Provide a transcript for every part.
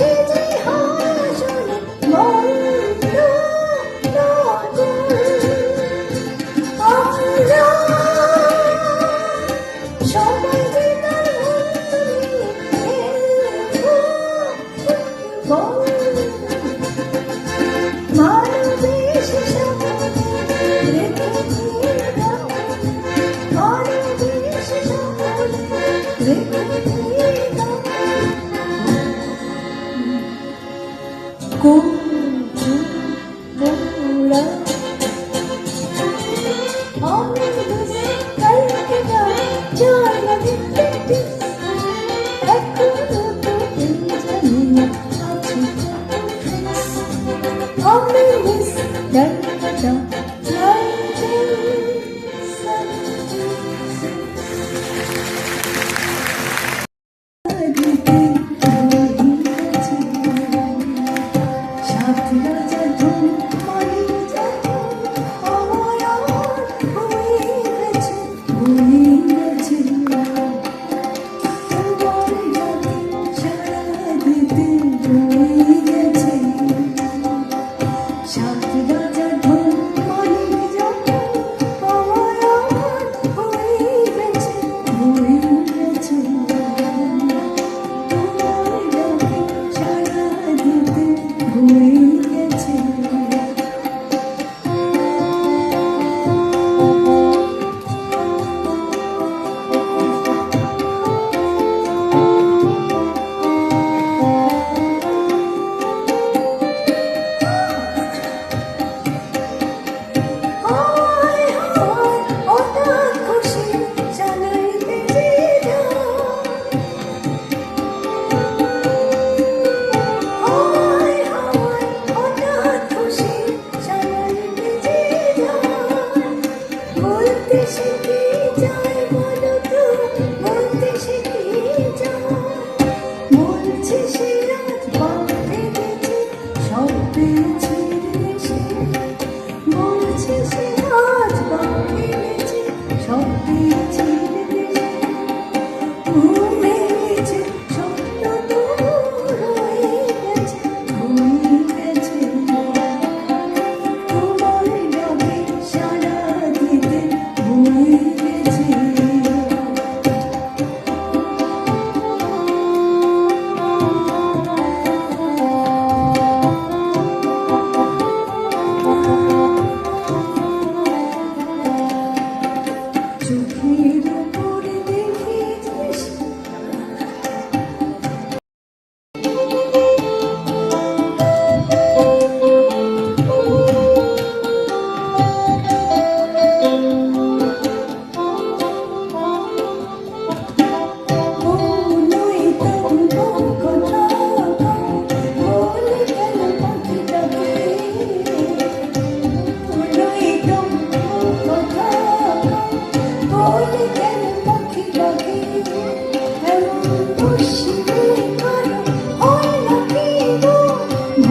是最后的眷恋。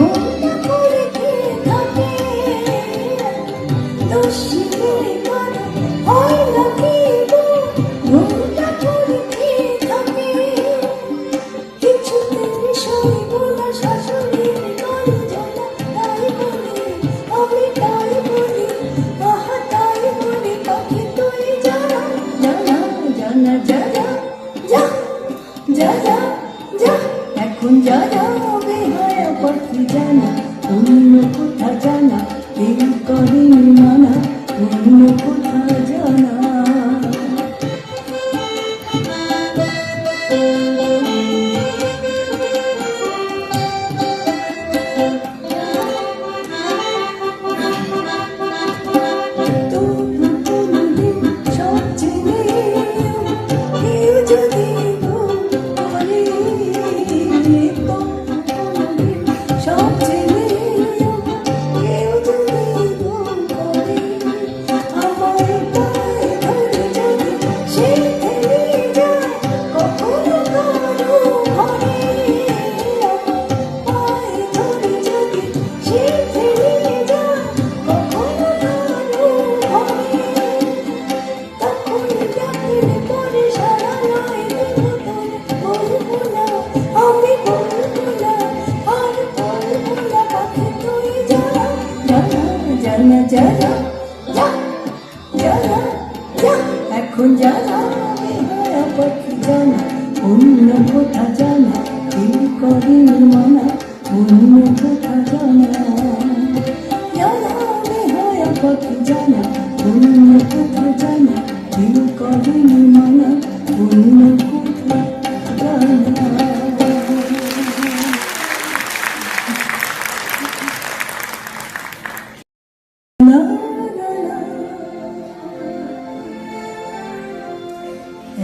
Uhum.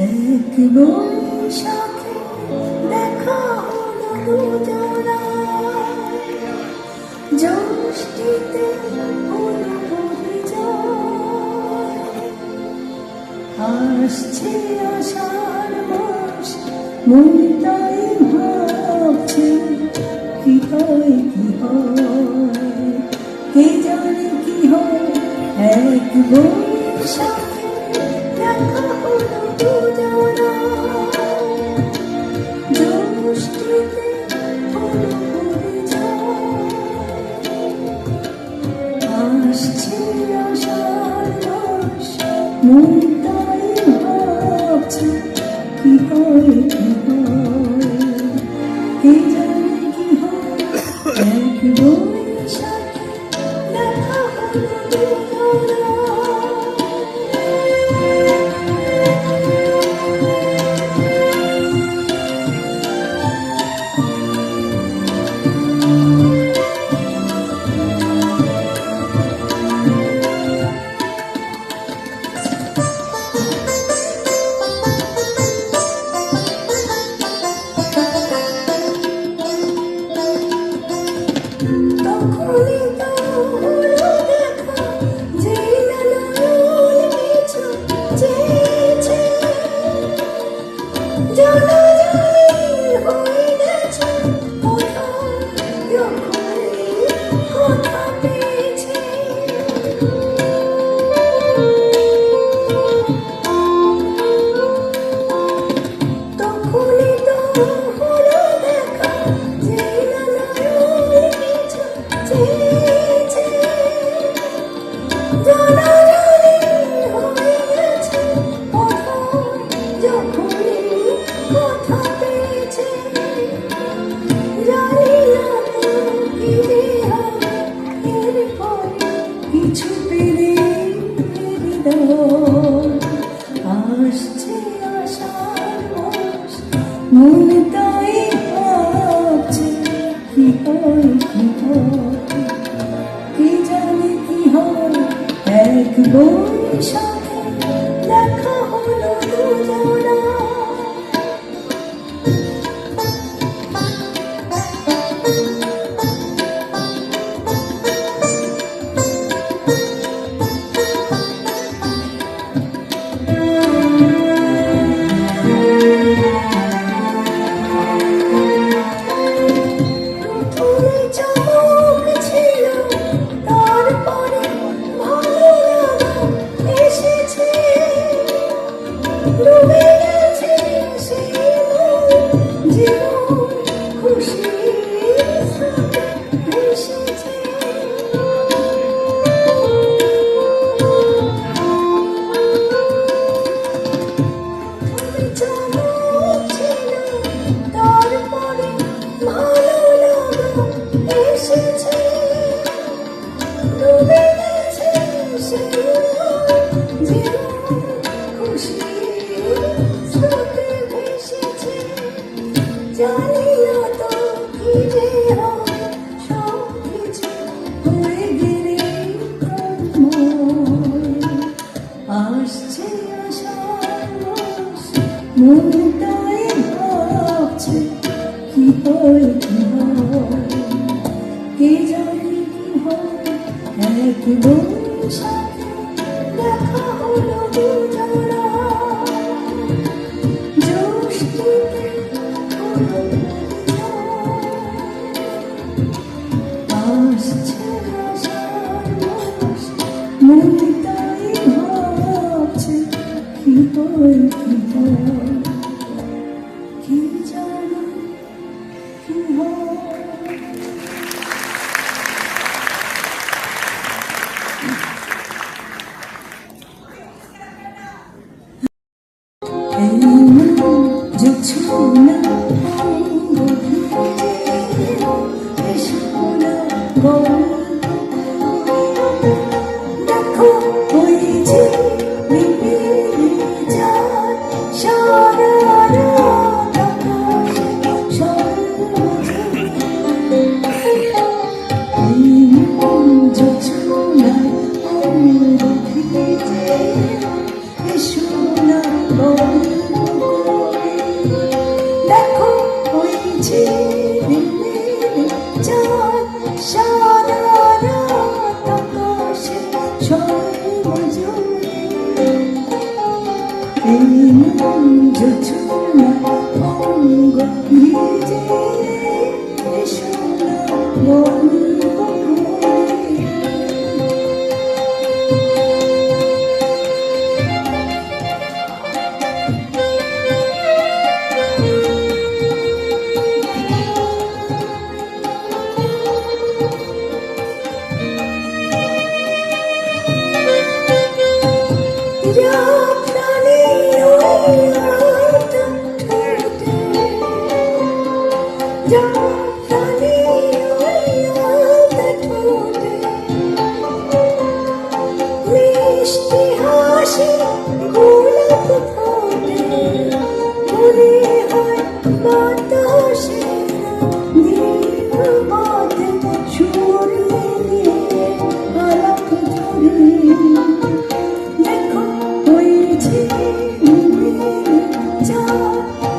এক বৈশাখে দেখা হলো দুজনা জ্যোষ্ঠীতে আসছে আষাঢ় মাস মন তাই ভাবছে, কি হয় কি হয়? কে জানে কি হয়? এক বই আসছে আশার বর্ষা คุณ মনটাই ভাবছে কি হয়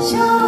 笑。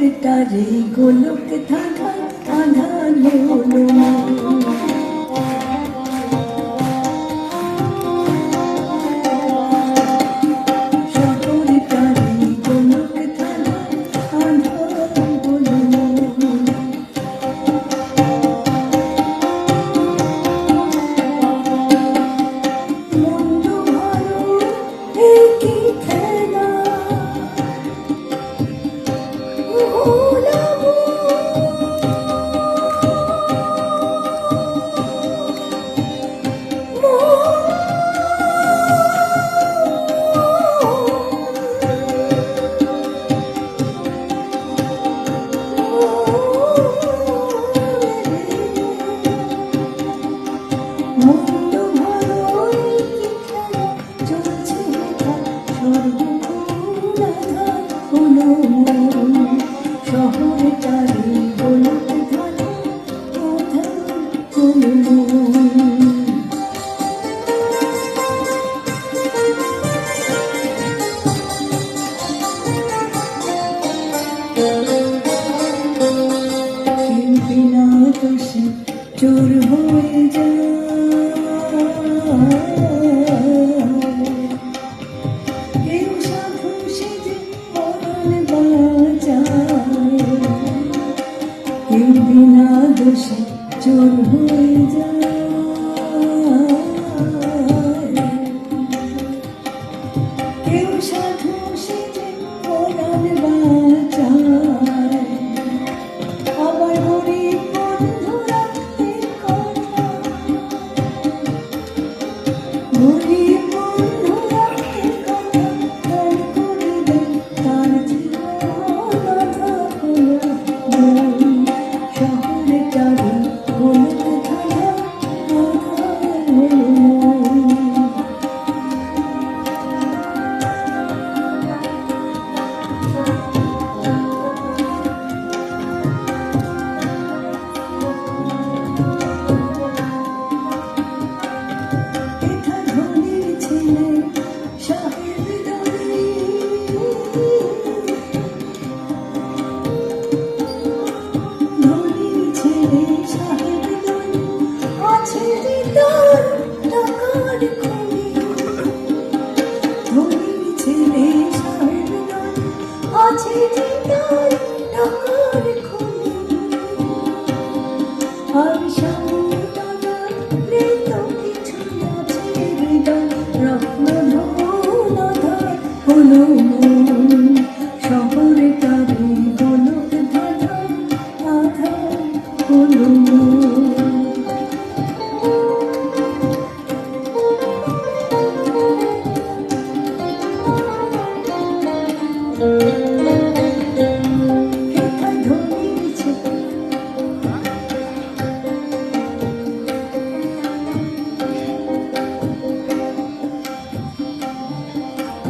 সুরটা রে গোলক ধাঁধা ধাঁধা লোলো চোর হয়ে যায়।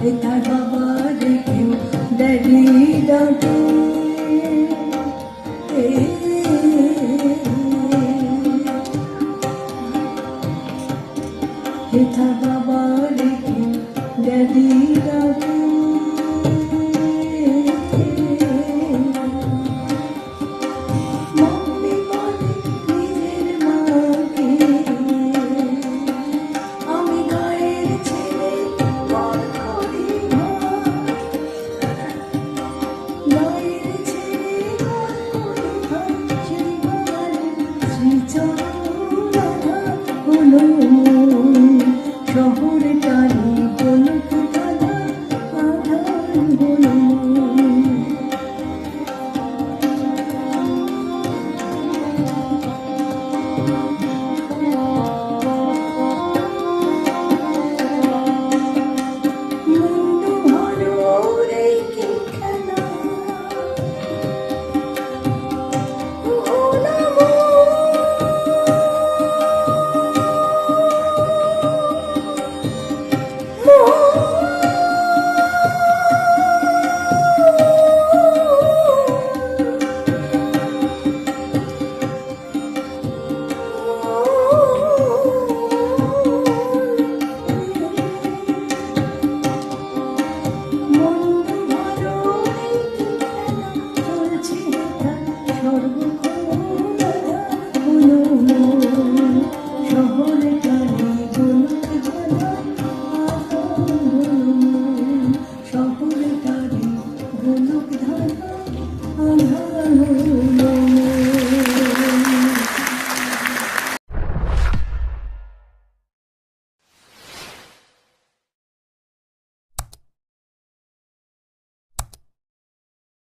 I'm not a bad guy. I'm not a.